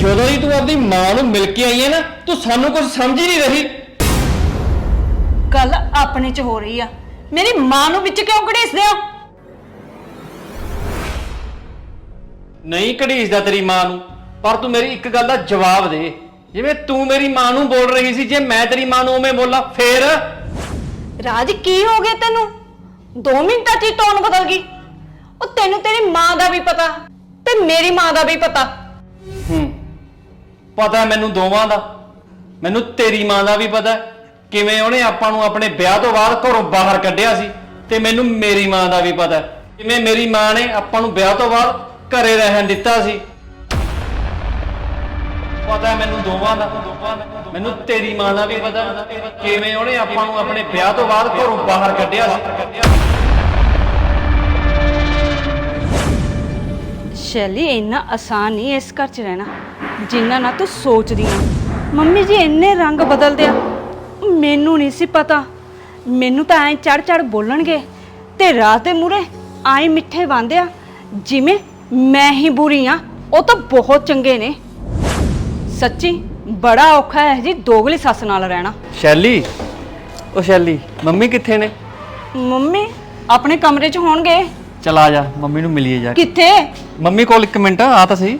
ਜਦੋਂ ਦੀ ਤੂੰ ਆਪਣੀ ਮਾਂ ਨੂੰ ਮਿਲ ਕੇ ਆਈ ਹੈ ਨਾ ਤੂੰ ਸਾਨੂੰ ਕੁਝ ਸਮਝ ਹੀ ਨਹੀਂ ਰਹੀ। ਗੱਲ ਆਪਣੇ 'ਚ ਹੋ ਰਹੀ ਆ। ਮੇਰੀ ਮਾਂ ਨੂੰ ਵਿੱਚ ਕਿਉਂ ਘੜੀਸਦੇ ਹੋ? ਨਹੀਂ ਘੜੀਸਦਾ ਤੇਰੀ ਮਾਂ ਨੂੰ ਪਰ ਤੂੰ ਮੇਰੀ ਇੱਕ ਗੱਲ ਦਾ ਜਵਾਬ ਦੇ। ਜਿਵੇਂ ਤੂੰ ਮੇਰੀ ਮਾਂ ਨੂੰ ਬੋਲ ਰਹੀ ਸੀ ਜੇ ਮੈਂ ਤੇਰੀ ਮਾਂ ਨੂੰ ਉਵੇਂ ਬੋਲਾਂ ਫੇਰ? ਰਾਜ ਕੀ ਹੋ ਗਿਆ ਤੈਨੂੰ? 2 ਮਿੰਟਾਂ 'ਚ ਹੀ ਟੋਨ ਬਦਲ ਗਈ। ਉਹ ਤੈਨੂੰ ਤੇਰੀ ਮਾਂ ਦਾ ਵੀ ਪਤਾ ਤੇ ਮੇਰੀ ਮਾਂ ਦਾ ਵੀ ਪਤਾ। ਪਤਾ ਮੈਨੂੰ ਦੋਵਾਂ ਦਾ? ਮੈਨੂੰ ਤੇਰੀ ਮਾਂ ਦਾ ਵੀ ਪਤਾ ਕਿਵੇਂ ਉਹਨੇ ਆਪਾਂ ਨੂੰ ਆਪਣੇ ਵਿਆਹ ਤੋਂ ਬਾਅਦ ਘਰੋਂ ਬਾਹਰ ਕੱਢਿਆ ਸੀ ਤੇ ਮੈਨੂੰ ਮੇਰੀ ਮਾਂ ਦਾ ਵੀ ਪਤਾ ਕਿਵੇਂ ਮੇਰੀ ਮਾਂ ਨੇ ਆਪਾਂ ਨੂੰ ਵਿਆਹ ਤੋਂ ਬਾਅਦ ਘਰੇ ਰਹਿਣ ਦਿੱਤਾ ਸੀ? ਪਤਾ ਮੈਨੂੰ ਦੋਵਾਂ ਦਾ? ਮੈਨੂੰ ਤੇਰੀ ਮਾਂ ਦਾ ਵੀ ਪਤਾ ਕਿਵੇਂ ਉਹਨੇ ਆਪਾਂ ਨੂੰ ਆਪਣੇ ਵਿਆਹ ਤੋਂ ਬਾਅਦ ਘਰੋਂ ਬਾਹਰ ਕੱਢਿਆ ਸੀ? ਸ਼ੈਲੀ ਇੰਨਾ ਆਸਾਨ ਨਹੀਂ ਇਸ ਘਰ 'ਚ ਰਹਿਣਾ। ਜਿੰਨਾ ਨਾ ਤੂੰ ਸੋਚਦੀ ਆ ਮੰਮੀ ਜੀ ਇੰਨੇ ਰੰਗ ਬਦਲਦੇ ਆ। ਮੈਨੂੰ ਨਹੀਂ ਸੀ ਪਤਾ। ਮੈਨੂੰ ਤਾਂ ਐ ਚੜ ਚੜ ਬੋਲਣਗੇ। ਤੇ ਰਾਤ ਦੇ ਮੂਰੇ ਆਏ ਮਿੱਠੇ ਆ। ਜਿਵੇਂ ਮੈਂ ਹੀ ਬੁਰੀ ਆ ਉਹ ਤਾਂ ਬਹੁਤ ਚੰਗੇ ਨੇ। ਸੱਚੀ ਬੜਾ ਔਖਾ ਹੈ ਜੀ ਦੋਗਲੀ ਸੱਸ ਨਾਲ ਰਹਿਣਾ। ਸ਼ੈਲੀ? ਉਹ ਸ਼ੈਲੀ ਮੰਮੀ ਕਿੱਥੇ ਨੇ? ਮੰਮੀ ਆਪਣੇ ਕਮਰੇ 'ਚ ਹੋਣਗੇ। ਚਲਾ ਜਾ ਮੰਮੀ ਨੂੰ ਮਿਲੀਏ ਜਾ ਕੇ। ਕਿੱਥੇ? ਮੰਮੀ ਕੋਲ ਇੱਕ ਮਿੰਟ ਆ ਤਾਂ ਸਹੀ।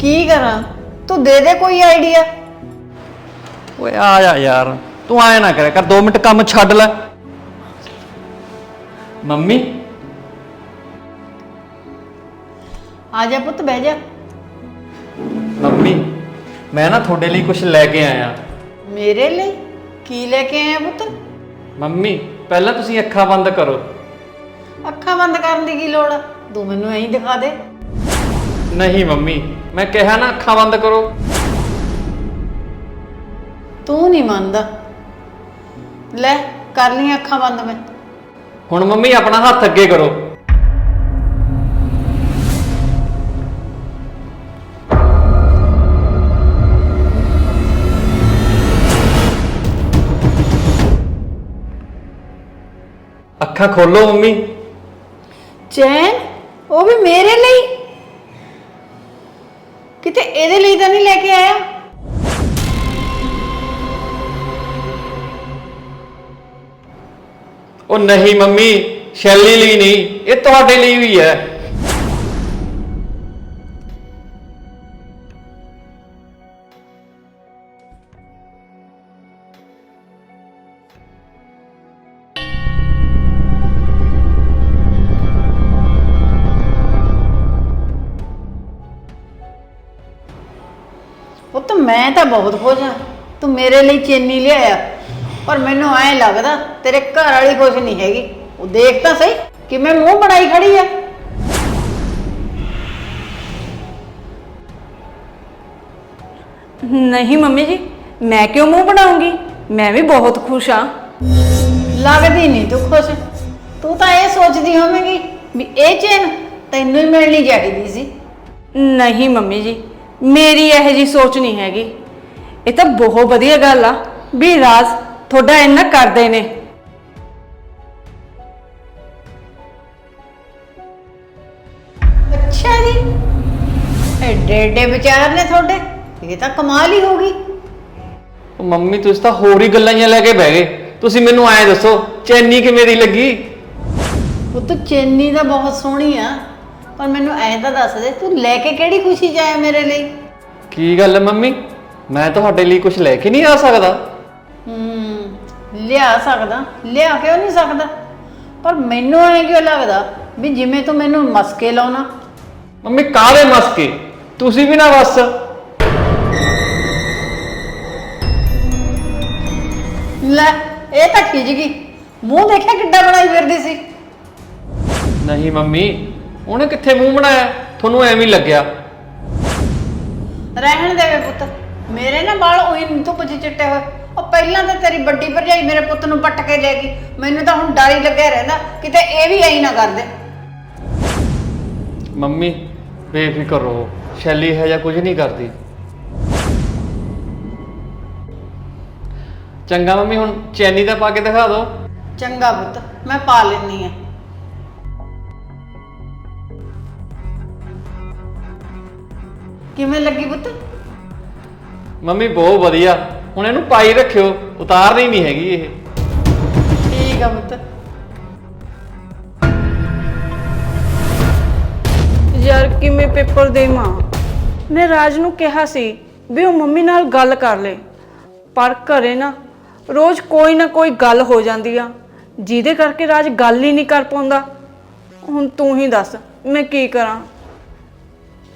ਕੀ ਕਰਾਂ? ਤੂੰ ਦੇ ਦੇ ਕੋਈ ਆਈਡੀਆ ਓਏ ਆ ਜਾ ਯਾਰ। ਤੂੰ ਆਇਆ ਨਾ ਕਰਿਆ ਕਰ 2 ਮਿੰਟ ਕੰਮ ਛੱਡ ਲੈ। ਮੰਮੀ? ਆ ਜਾ ਪੁੱਤ ਬਹਿ ਜਾ। ਮੰਮੀ ਮੈਂ ਨਾ ਤੁਹਾਡੇ ਲਈ ਕੁਝ ਲੈ ਕੇ ਆਇਆ। ਮੇਰੇ ਲਈ? ਕੀ ਲੈ ਕੇ ਆਇਆ ਪੁੱਤ? ਮੰਮੀ ਪਹਿਲਾਂ ਤੁਸੀਂ ਅੱਖਾਂ ਬੰਦ ਕਰੋ। ਅੱਖਾਂ ਬੰਦ ਕਰਨ ਦੀ ਕੀ ਲੋੜ ਆ? ਤੂੰ ਮੈਨੂੰ ਐਂ ਦਿਖਾ ਦੇ। ਨਹੀਂ ਮੰਮੀ ਮੈਂ ਕਿਹਾ ਨਾ ਅੱਖਾਂ ਬੰਦ ਕਰੋ। ਤੂੰ ਨਹੀਂ ਮੰਨਦਾ। ਲੈ ਕਰ ਲਈ ਅੱਖਾਂ ਬੰਦ ਮੈਂ। ਹੁਣ ਮੰਮੀ ਆਪਣਾ ਹੱਥ ਅੱਗੇ ਕਰੋ। ਅੱਖਾਂ ਖੋਲੋ ਮੰਮੀ। ਚੈਨ ਉਹ ਵੀ ਮੇਰੇ ਲਈ? ਕਿਤੇ ਇਹਦੇ ਲਈ ਤਾਂ ਨਹੀਂ ਲੈ ਕੇ ਆਇਆ। ਉਹ ਨਹੀਂ ਮੰਮੀ, ਸ਼ੈਲੀ ਲਈ ਨਹੀਂ, ਇਹ ਤੁਹਾਡੇ ਲਈ ਵੀ ਹੈ। ਉਹ ਤਾਂ ਮੈਂ ਤਾਂ ਬਹੁਤ ਖੁਸ਼ ਹਾਂ। ਤੂੰ ਮੇਰੇ ਲਈ ਚੈਨੀ ਲਿਆਇਆ। ਪਰ ਮੈਨੂੰ ਐਂ ਲੱਗਦਾ ਤੇਰੇ ਘਰ ਵਾਲੀ ਖੁਸ਼ ਨਹੀਂ ਹੈਗੀ। ਉਹ ਦੇਖ ਤਾਂ ਸਹੀ ਕਿਵੇਂ ਮੂੰਹ ਬਣਾਈ ਖੜੀ ਆ। ਨਹੀਂ ਮੰਮੀ ਜੀ ਮੈਂ ਕਿਉਂ ਮੂੰਹ ਬਣਾਉਂਗੀ? ਮੈਂ ਵੀ ਬਹੁਤ ਖੁਸ਼ ਹਾਂ। ਲੱਗਦੀ ਨਹੀਂ ਤੂੰ ਖੁਸ਼। ਤੂੰ ਤਾਂ ਇਹ ਸੋਚਦੀ ਹੋਵੇਂਗੀ ਵੀ ਇਹ ਚੈਨ ਤੈਨੂੰ ਹੀ ਮਿਲਣੀ ਚਾਹੀਦੀ ਸੀ। ਨਹੀਂ ਮੰਮੀ ਜੀ ਮੇਰੀ ਇਹ ਜੀ ਸੋਚ ਨਹੀਂ ਹੈਗੀ। ਇਹ ਤਾਂ ਬਹੁਤ ਵਧੀਆ ਗੱਲ ਆ ਵੀ ਰਾਜ ਤੁਹਾਡਾ ਇੰਨਾ ਕਰਦੇ ਨੇ। ਅੱਛਾ ਜੀ। ਐਡੇ ਐਡੇ ਵਿਚਾਰ ਨੇ ਤੁਹਾਡੇ। ਇਹ ਤਾਂ ਕਮਾਲ ਹੀ ਹੋ ਗਈ। ਉਹ ਮੰਮੀ ਤੁਸੀਂ ਤਾਂ ਹੋਰ ਹੀ ਗੱਲਾਂ ਜਿਹੀਆਂ ਲੈ ਕੇ ਬਹਿ ਗਏ। ਤੁਸੀਂ ਮੈਨੂੰ ਐਂ ਦੱਸੋ ਚੈਨੀ ਕਿਵੇਂ ਦੀ ਲੱਗੀ? ਉਹ ਤਾਂ ਚੈਨੀ ਤਾਂ ਬਹੁਤ ਸੋਹਣੀ ਆ। ਪਰ ਮੈਨੂੰ ਐਂ ਤਾਂ ਦੱਸ ਦੇ ਤੂੰ ਲੈ ਕੇ ਕਿਹੜੀ ਖੁਸ਼ੀ ਚ ਆਇਆ ਮੇਰੇ ਲਈ? ਕੀ ਗੱਲ ਹੈ ਮੰਮੀ? ਮੈਂ ਤੁਹਾਡੇ ਲਈ ਕੁਝ ਲੈ ਕੇ ਨਹੀਂ ਆ ਸਕਦਾ। ਹੂੰ ਲਿਆ ਸਕਦਾ ਲਿਆ ਕਿਉਂ ਨਹੀਂ ਸਕਦਾ? ਪਰ ਮੈਨੂੰ ਐਂ ਕਿਉਂ ਲੱਗਦਾ ਵੀ ਜਿਵੇਂ ਤੂੰ ਮੈਨੂੰ ਮਸਕੇ ਲਾਉਣਾ? ਮੰਮੀ ਕਾਹਦੇ ਮਸਕੇ? ਤੁਸੀਂ ਵੀ ਨਾ ਬਸ ਲੈ ਇਹ ਤਾਂ ਖਿਜ ਗਈ। ਮੂੰਹ ਦੇਖਿਆ ਕਿੱਡਾ ਬਣਾਈ ਫਿਰਦੀ ਸੀ? ਨਹੀਂ ਮੰਮੀ ਉਹਨੇ ਕਿੱਥੇ ਮੂੰਹ ਬਣਾਇਆ? ਤੁਹਾਨੂੰ ਐਵੇਂ ਹੀ ਲੱਗਿਆ। ਰਹਿਣ ਦੇ ਵੇ ਪੁੱਤ। ਮੇਰੇ ਨਾ ਵਾਲ ਉਹੀ ਧੁੱਪ 'ਚ ਚਿੱਟੇ ਹੋਏ। ਉਹ ਪਹਿਲਾਂ ਤਾਂ ਤੇਰੀ ਵੱਡੀ ਭਰਜਾਈ ਮੇਰੇ ਪੁੱਤ ਨੂੰ ਪੱਟ ਕੇ ਲੈ ਗਈ। ਮੈਨੂੰ ਤਾਂ ਹੁਣ ਡਰ ਹੀ ਲੱਗਿਆ ਰਹਿੰਦਾ। ਕਿਤੇ ਇਹ ਵੀ ਐਂ ਨਾ ਕਰ ਦੇ। ਮੰਮੀ ਬੇਫਿਕਰ ਰਹੋ। ਸ਼ੈਲੀ ਹੈ ਜਾਂ ਕੁਝ ਨਹੀਂ ਕਰਦੀ। ਚੰਗਾ ਮੰਮੀ ਹੁਣ ਚੈਨੀ ਦਾ ਪਾ ਕੇ ਦਿਖਾ ਦਿਓ। ਚੰਗਾ ਪੁੱਤ ਮੈਂ ਪਾ ਲੈਣੀ ਆ ਕਿਵੇਂ ਲੱਗੀ ਪੁੱਤ? ਮੰਮੀ ਬਹੁਤ ਵਧੀਆ। ਹੁਣ ਇਹਨੂੰ ਪਾਈ ਰੱਖਿਓ ਉਤਾਰਨੀ ਨਹੀਂ ਹੈਗੀ ਇਹ। ਠੀਕ ਆ ਪੁੱਤ। ਯਾਰ ਕਿਵੇਂ ਪੇਪਰ ਦੇਵਾਂ? ਮੈਂ ਰਾਜ ਨੂੰ ਕਿਹਾ ਸੀ ਵੀ ਉਹ ਮੰਮੀ ਨਾਲ ਗੱਲ ਕਰ ਲੇ। ਪਰ ਘਰੇ ਨਾ ਰੋਜ਼ ਕੋਈ ਨਾ ਕੋਈ ਗੱਲ ਹੋ ਜਾਂਦੀ ਆ। ਜਿਹਦੇ ਕਰਕੇ ਰਾਜ ਗੱਲ ਹੀ ਨਹੀਂ ਕਰ ਪਾਉਂਦਾ। ਹੁਣ ਤੂੰ ਹੀ ਦੱਸ ਮੈਂ ਕੀ ਕਰਾਂ?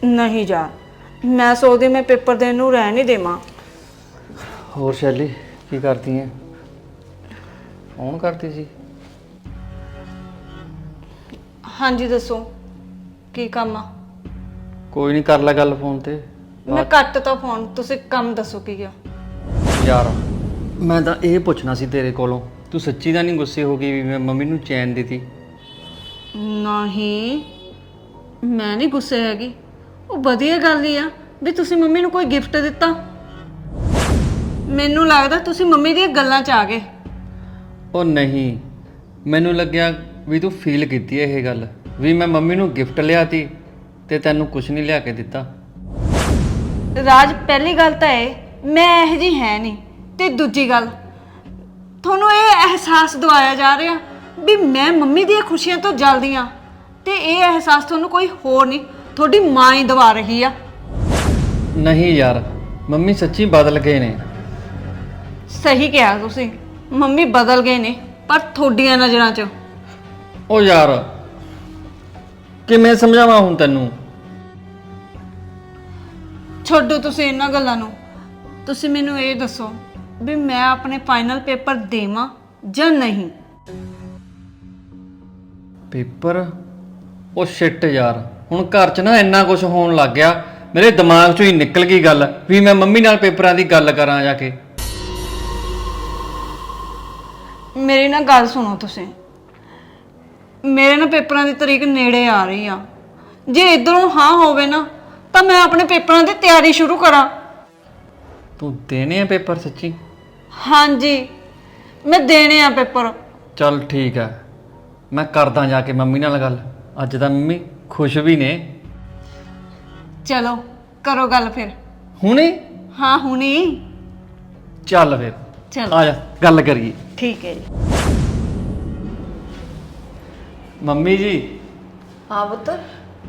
ਨਹੀਂ ਜਾ। ਮੈਂ ਸੋਚਦੀ ਮੈਂ ਪੇਪਰ ਦੇਣ ਨੂੰ ਰਹਿ ਨਹੀਂ ਦੇਵਾਂ। ਹੋਰ ਸ਼ੈਲੀ ਕੀ ਕਰਦੀ ਐ? ਫੋਨ ਕਰਦੀ ਸੀ? ਹਾਂਜੀ ਦੱਸੋ ਕੀ ਕੰਮ ਆ? ਕੋਈ ਨਹੀਂ ਕਰ ਲੈ ਗੱਲ ਫੋਨ ਤੇ। ਮੈਂ ਕੱਟ ਤਾ ਫੋਨ ਤੁਸੀਂ ਕੰਮ ਦੱਸੋ ਕੀ ਆ। ਯਾਰ ਮੈਂ ਤਾਂ ਇਹ ਪੁੱਛਣਾ ਸੀ ਤੇਰੇ ਕੋਲੋਂ ਤੂੰ ਸੱਚੀ ਤਾਂ ਨਹੀਂ ਗੁੱਸੇ ਹੋ ਗਈ ਵੀ ਮੈਂ ਮੰਮੀ ਨੂੰ ਚੈਨ ਦਿੱਤੀ? ਨਹੀਂ ਮੈਂ ਨਹੀਂ ਗੁੱਸੇ ਹੈਗੀ। ਉਹ ਵਧੀਆ ਗੱਲ ਹੀ ਆ ਵੀ ਤੁਸੀਂ ਮੰਮੀ ਨੂੰ ਕੋਈ ਗਿਫਟ ਦਿੱਤਾ। ਮੈਨੂੰ ਲੱਗਦਾ ਤੁਸੀਂ ਮੰਮੀ ਦੀਆਂ ਗੱਲਾਂ 'ਚ ਆ ਗਏ। ਉਹ ਨਹੀਂ ਮੈਨੂੰ ਲੱਗਿਆ ਵੀ ਤੂੰ ਫੀਲ ਕੀਤੀ ਇਹ ਗੱਲ ਵੀ ਮੈਂ ਮੰਮੀ ਨੂੰ ਗਿਫਟ ਲਿਆਤੀ ਤੇ ਤੈਨੂੰ ਕੁਝ ਨਹੀਂ ਲਿਆ ਕੇ ਦਿੱਤਾ। ਰਾਜ ਪਹਿਲੀ ਗੱਲ ਤਾਂ ਇਹ ਮੈਂ ਇਹ ਜੀ ਹੈ ਨਹੀਂ। ਤੇ ਦੂਜੀ ਗੱਲ ਤੁਹਾਨੂੰ ਇਹ ਅਹਿਸਾਸ ਦਵਾਇਆ ਜਾ ਰਿਹਾ ਵੀ ਮੈਂ ਮੰਮੀ ਦੀਆਂ ਖੁਸ਼ੀਆਂ ਤੋਂ ਜਲਦੀ ਆ ਤੇ ਇਹ ਅਹਿਸਾਸ ਤੁਹਾਨੂੰ ਕੋਈ ਹੋਰ ਨਹੀਂ ਤੁਹਾਡੀ ਮਾਂ ਹੀ ਦਵਾ ਰਹੀ ਆ। ਨਹੀਂ ਯਾਰ ਮੰਮੀ ਸੱਚੀ ਬਦਲ ਗਏ ਨੇ। ਸਹੀ ਕਿਹਾ ਤੁਸੀਂ ਮੰਮੀ ਬਦਲ ਗਏ ਨੇ ਪਰ ਤੁਹਾਡੀਆਂ ਨਜ਼ਰਾਂ 'ਚ। ਉਹ ਯਾਰ ਕਿਵੇਂ ਸਮਝਾਵਾਂ ਹੁਣ ਤੈਨੂੰ? ਛੱਡੋ ਤੁਸੀਂ ਇਹਨਾਂ ਗੱਲਾਂ ਨੂੰ। ਤੁਸੀਂ ਮੈਨੂੰ ਇਹ ਦੱਸੋ ਵੀ ਮੈਂ ਆਪਣੇ ਫਾਈਨਲ ਪੇਪਰ ਦੇਵਾਂ ਜਾਂ ਨਹੀਂ? ਪੇਪਰ? ਉਹ ਸ਼ਿਟ ਯਾਰ। ਹੁਣ ਘਰ 'ਚ ਨਾ ਇੰਨਾ ਕੁਝ ਹੋਣ ਲੱਗ ਗਿਆ ਮੇਰੇ ਦਿਮਾਗ 'ਚੋਂ ਹੀ ਨਿਕਲ ਗਈ ਗੱਲ ਵੀ ਮੈਂ ਮੰਮੀ ਨਾਲ ਪੇਪਰਾਂ ਦੀ ਗੱਲ ਕਰਾਂ ਜਾ ਕੇ। ਮੇਰੀ ਨਾ ਗੱਲ ਸੁਣੋ ਤੁਸੀਂ। ਮੇਰੇ ਨਾ ਪੇਪਰਾਂ ਦੀ ਤਰੀਕ ਨੇੜੇ ਆ ਰਹੀ ਆ। ਜੇ ਇਧਰੋਂ ਹਾਂ ਹੋਵੇ ਨਾ ਤਾਂ ਮੈਂ ਆਪਣੇ ਪੇਪਰਾਂ ਦੀ ਤਿਆਰੀ ਸ਼ੁਰੂ ਕਰਾਂ। ਤੂੰ ਦੇਣੇ ਆ ਪੇਪਰ ਸੱਚੀ? ਹਾਂਜੀ ਮੈਂ ਦੇਣੇ ਆ ਪੇਪਰ। ਚੱਲ ਠੀਕ ਹੈ ਮੈਂ ਕਰਦਾ ਜਾ ਕੇ ਮੰਮੀ ਨਾਲ ਗੱਲ। ਅੱਜ ਤਾਂ ਮੰਮੀ ਖੁਸ਼ ਵੀ ਨੇ। ਚਲੋ ਕਰੋ ਗੱਲ ਫਿਰ। ਹੁਣੇ? ਹਾਂ ਹੁਣੀ। ਚੱਲ ਫਿਰ। ਚਲੋ। ਆ ਜਾ ਗੱਲ ਕਰੀਏ। ਠੀਕ ਹੈ ਜੀ। ਮੰਮੀ ਜੀ। ਹਾਂ ਪੁੱਤ।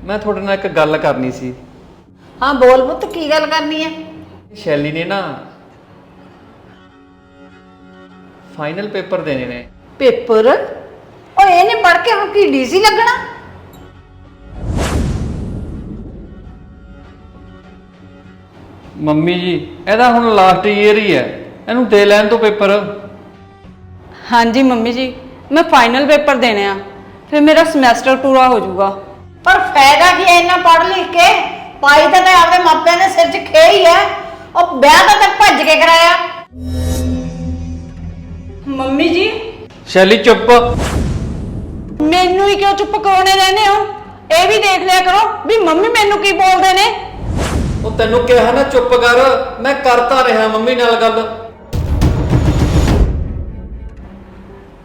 ਮੈਂ ਤੁਹਾਡੇ ਨਾਲ ਇੱਕ ਗੱਲ ਕਰਨੀ ਸੀ। ਹਾਂ ਬੋਲ ਪੁੱਤ ਕੀ ਗੱਲ ਕਰਨੀ ਹੈ? ਸ਼ੈਲੀ ਨੇ ਨਾ ਫਾਈਨਲ ਪੇਪਰ ਦੇਣੇ ਨੇ। ਪੇਪਰ? ਓਏ ਇਹਨੇ ਪੜ ਕੇ ਹੁਣ ਕੀ ਡੀਸੀ ਲੱਗਣਾ? ਮੰਮੀ ਜੀ ਇਹਦਾ ਹੁਣ ਲਾਸਟ ਈਅਰ ਹੀ ਹੈ। ਇਹਨੂੰ ਦੇ ਲੈਣ ਤੋਂ ਪੇਪਰ। ਹਾਂਜੀ ਮੰਮੀ ਜੀ ਮੈਂ ਫਾਈਨਲ ਪੇਪਰ ਦੇਣੇ ਆ। ਫਿਰ ਮੇਰਾ ਸਮੈਸਟਰ ਪੂਰਾ ਹੋ ਜਾਊਗਾ। ਪਰ ਫਾਇਦਾ ਕੀ ਹੈ ਇੰਨਾ ਪੜ ਲਿਖ ਕੇ? ਪਾਈ ਤਾਂ ਤਾਂ ਆਪਦੇ ਮਾਪਿਆਂ ਨੇ ਸਿਰ 'ਚ ਖੇ ਹੀ ਹੈ। ਉਹ ਵਿਆਹ ਤਾਂ ਤਾਂ ਭੱਜ ਕੇ ਕਰਾਇਆ। ਮੰਮੀ ਜੀ। ਸ਼ੈਲੀ ਚੁੱਪ। ਮੈਨੂੰ ਹੀ ਕਿਉਂ ਚੁੱਪ ਕਰਾਉਣੇ ਰਹਿੰਦੇ ਹੋ? ਇਹ ਵੀ ਦੇਖ ਲਿਆ ਕਰੋ ਵੀ ਮੰਮੀ ਮੈਨੂੰ ਕੀ ਬੋਲਦੇ ਨੇ। ਉਹ ਤੈਨੂੰ ਕਿਹਾ ਨਾ ਚੁੱਪ ਕਰ ਮੈਂ ਕਰਤਾ ਰਿਹਾ ਮੰਮੀ ਨਾਲ ਗੱਲ।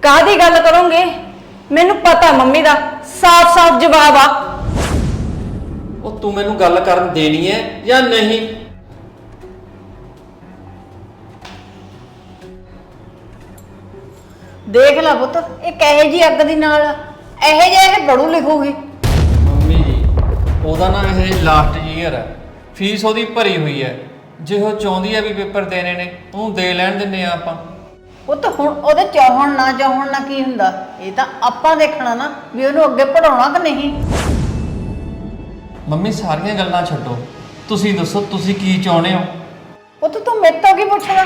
ਕਾਹਦੀ ਗੱਲ ਕਰੋਗੇ? ਮੈਨੂੰ ਪਤਾ ਮੰਮੀ ਦਾ ਸਾਫ਼-ਸਾਫ਼ ਜਵਾਬ ਆ। ਉਹ ਤੂੰ ਮੈਨੂੰ ਗੱਲ ਕਰਨ ਦੇਣੀ ਹੈ ਜਾਂ ਨਹੀਂ? ਦੇਖ ਲੈ ਪੁੱਤ ਇਹ ਕਹੇ ਜੀ ਅੱਗ ਦੀ ਨਾਲ ਇਹੋ ਜਿਹਾ ਇਹ ਪੜੂ ਲਿਖੂਗੀ। ਮੰਮੀ ਜੀ ਉਹਦਾ ਨਾ ਇਹ ਲਾਸਟ ਈਅਰ ਹੈ। ਫੀਸ ਉਹਦੀ ਭਰੀ ਹੋਈ ਹੈ। ਜੇ ਉਹ ਚਾਹੁੰਦੀ ਹੈ ਵੀ ਪੇਪਰ ਦੇਣੇ ਨੇ ਉਹਨੂੰ ਦੇ ਲੈਣ ਦਿੰਨੇ ਆ ਆਪਾਂ। ਪੁੱਤ ਹੁਣ ਉਹਦੇ ਚਾਹਣ ਨਾ ਚਾਹਣ ਨਾ ਕੀ ਹੁੰਦਾ? ਇਹ ਤਾਂ ਆਪਾਂ ਦੇਖਣਾ ਨਾ ਵੀ ਉਹਨੂੰ ਅੱਗੇ ਪੜਾਉਣਾ ਕਿ ਨਹੀਂ। ਮੰਮੀ ਸਾਰੀਆਂ ਗੱਲਾਂ ਛੱਡੋ। ਤੁਸੀਂ ਦੱਸੋ ਤੁਸੀਂ ਕੀ ਚਾਹੁੰਦੇ ਹੋ? ਪੁੱਤ ਤੂੰ ਮੇਰੇ ਤੋਂ ਕੀ ਪੁੱਛਦਾ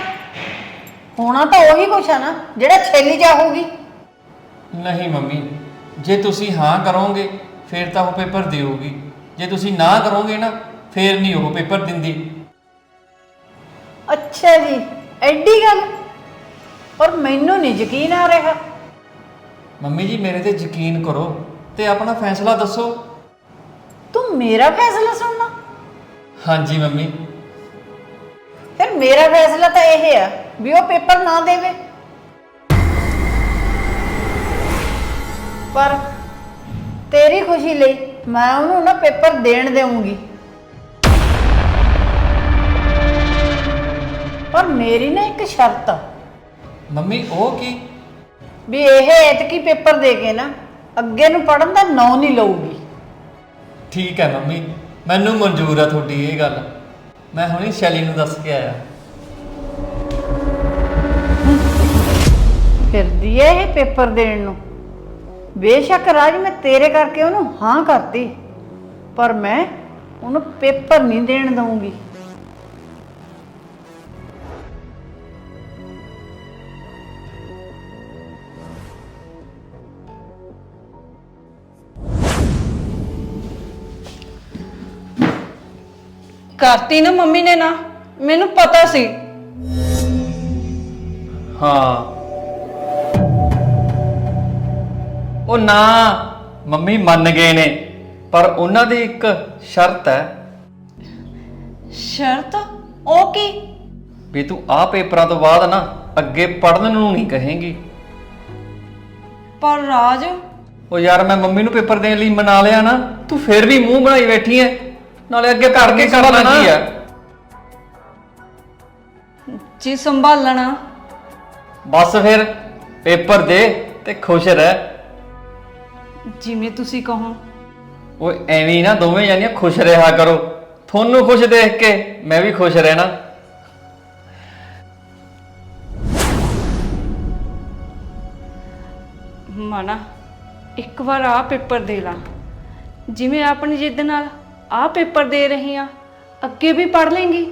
ਹੋਣਾ ਤਾਂ ਉਹੀ ਕੁਛ ਆ ਨਾ ਜਿਹੜਾ ਛੇਲੀ ਚਾਹੂਗੀ ਨਹੀਂ ਮੰਮੀ ਜੇ ਤੁਸੀਂ ਹਾਂ ਕਰੋਗੇ ਫਿਰ ਤਾਂ ਉਹ ਪੇਪਰ ਦੇਊਗੀ। ਜੇ ਤੁਸੀਂ ਨਾ ਕਰੋਗੇ ਨਾ ਫਿਰ ਨਹੀਂ ਉਹ ਪੇਪਰ ਦਿੰਦੀ। ਅੱਛਾ ਜੀ ਐਡੀ ਗੱਲ? ਪਰ ਮੈਨੂੰ ਨਹੀਂ ਯਕੀਨ ਆ ਰਿਹਾ। ਮੰਮੀ ਜੀ ਮੇਰੇ ਤੇ ਯਕੀਨ ਕਰੋ ਤੇ ਆਪਣਾ ਫੈਸਲਾ ਦੱਸੋ। ਤੂੰ ਮੇਰਾ ਫੈਸਲਾ ਸੁਣਨਾ? ਹਾਂਜੀ ਮੰਮੀ। ਫਿਰ ਮੇਰਾ ਫੈਸਲਾ ਤਾਂ ਇਹ ਆ ਵੀ ਉਹ ਪੇਪਰ ਨਾ ਦੇਵੇ। ਪਰ ਤੇਰੀ ਖੁਸ਼ੀ ਲਈ ਮੈਂ ਉਹਨੂੰ ਨਾ ਪੇਪਰ ਦੇਣ ਦੇਵਾਂਗੀ ਮੇਰੀ ਨਾ ਇੱਕ ਸ਼ਰਤ ਆ। ਮੰਮੀ ਉਹ ਕੀ? ਵੀ ਇਹ ਐਤਕੀ ਪੇਪਰ ਦੇ ਕੇ ਨਾ ਅੱਗੇ ਨੂੰ ਪੜਨ ਦਾ ਨਾਂ ਨਹੀਂ ਲਊਗੀ। ਠੀਕ ਹੈ ਮੰਮੀ ਮੈਨੂੰ ਮਨਜ਼ੂਰ ਆ ਤੁਹਾਡੀ ਇਹ ਗੱਲ। ਮੈਂ ਹੁਣੀ ਸ਼ੈਲੀ ਨੂੰ ਦੱਸ ਕੇ ਆਇਆ। ਫਿਰਦੀ ਐ ਇਹ ਪੇਪਰ ਦੇਣ ਨੂੰ। ਬੇਸ਼ੱਕ ਰਾਜ ਮੈਂ ਤੇਰੇ ਕਰਕੇ ਉਹਨੂੰ ਹਾਂ ਕਰਤੀ ਪਰ ਮੈਂ ਉਹਨੂੰ ਪੇਪਰ ਨਹੀਂ ਦੇਣ ਦਊਂਗੀ। ਕਰਤੀ ਨਾ ਮੰਮੀ ਨੇ ਨਾ ਮੈਨੂੰ ਪਤਾ ਸੀ। ਹਾਂ। ਉਹ ਨਾ ਮੰਮੀ ਮੰਨ ਗਏ ਨੇ ਪਰ ਉਹਨਾਂ ਦੀ ਇੱਕ ਸ਼ਰਤ ਹੈ। ਸ਼ਰਤ? ਉਹ ਕੀ? ਵੀ ਤੂੰ ਆਹ ਪੇਪਰਾਂ ਤੋਂ ਬਾਅਦ ਨਾ ਅੱਗੇ ਪੜਨ ਨੂੰ ਨਹੀਂ ਕਹੇਂਗੀ। ਪਰ ਰਾਜ? ਉਹ ਯਾਰ ਮੈਂ ਮੰਮੀ ਨੂੰ ਪੇਪਰ ਦੇਣ ਲਈ ਮਨਾ ਲਿਆ ਨਾ ਤੂੰ ਫੇਰ ਵੀ ਮੂੰਹ ਬਣਾਈ ਬੈਠੀ ਐ। ਨਾਲੇ ਅੱਗੇ ਘਰ ਕੇ ਸੰਭਾਲਣਾ। ਕੀ ਆ। ਜੀ ਸੰਭਾਲਣਾ। ਬਸ ਫਿਰ ਪੇਪਰ ਦੇ ਤੇ ਖੁਸ਼ ਰਹਿ। ਜਿਵੇਂ ਤੁਸੀਂ ਕਹੋ। ਉਹ ਐਵੇਂ ਹੀ ਨਾ ਦੋਵੇਂ ਜਾਨੀਆਂ ਖੁਸ਼ ਰਿਹਾ ਕਰੋ। ਤੁਹਾਨੂੰ ਖੁਸ਼ ਦੇਖ ਕੇ ਮੈਂ ਵੀ ਖੁਸ਼ ਰਹਿਣਾ। ਮਨਾ ਇੱਕ ਵਾਰ ਆ ਪੇਪਰ ਦੇ ਲਾ। ਜਿਵੇਂ ਆਪਣੀ ਜਿੱਦ ਨਾਲ। ਆਹ ਪੇਪਰ ਦੇ ਰਹੀ ਆ ਅੱਗੇ ਵੀ ਪੜ ਲੇਂਗੀ।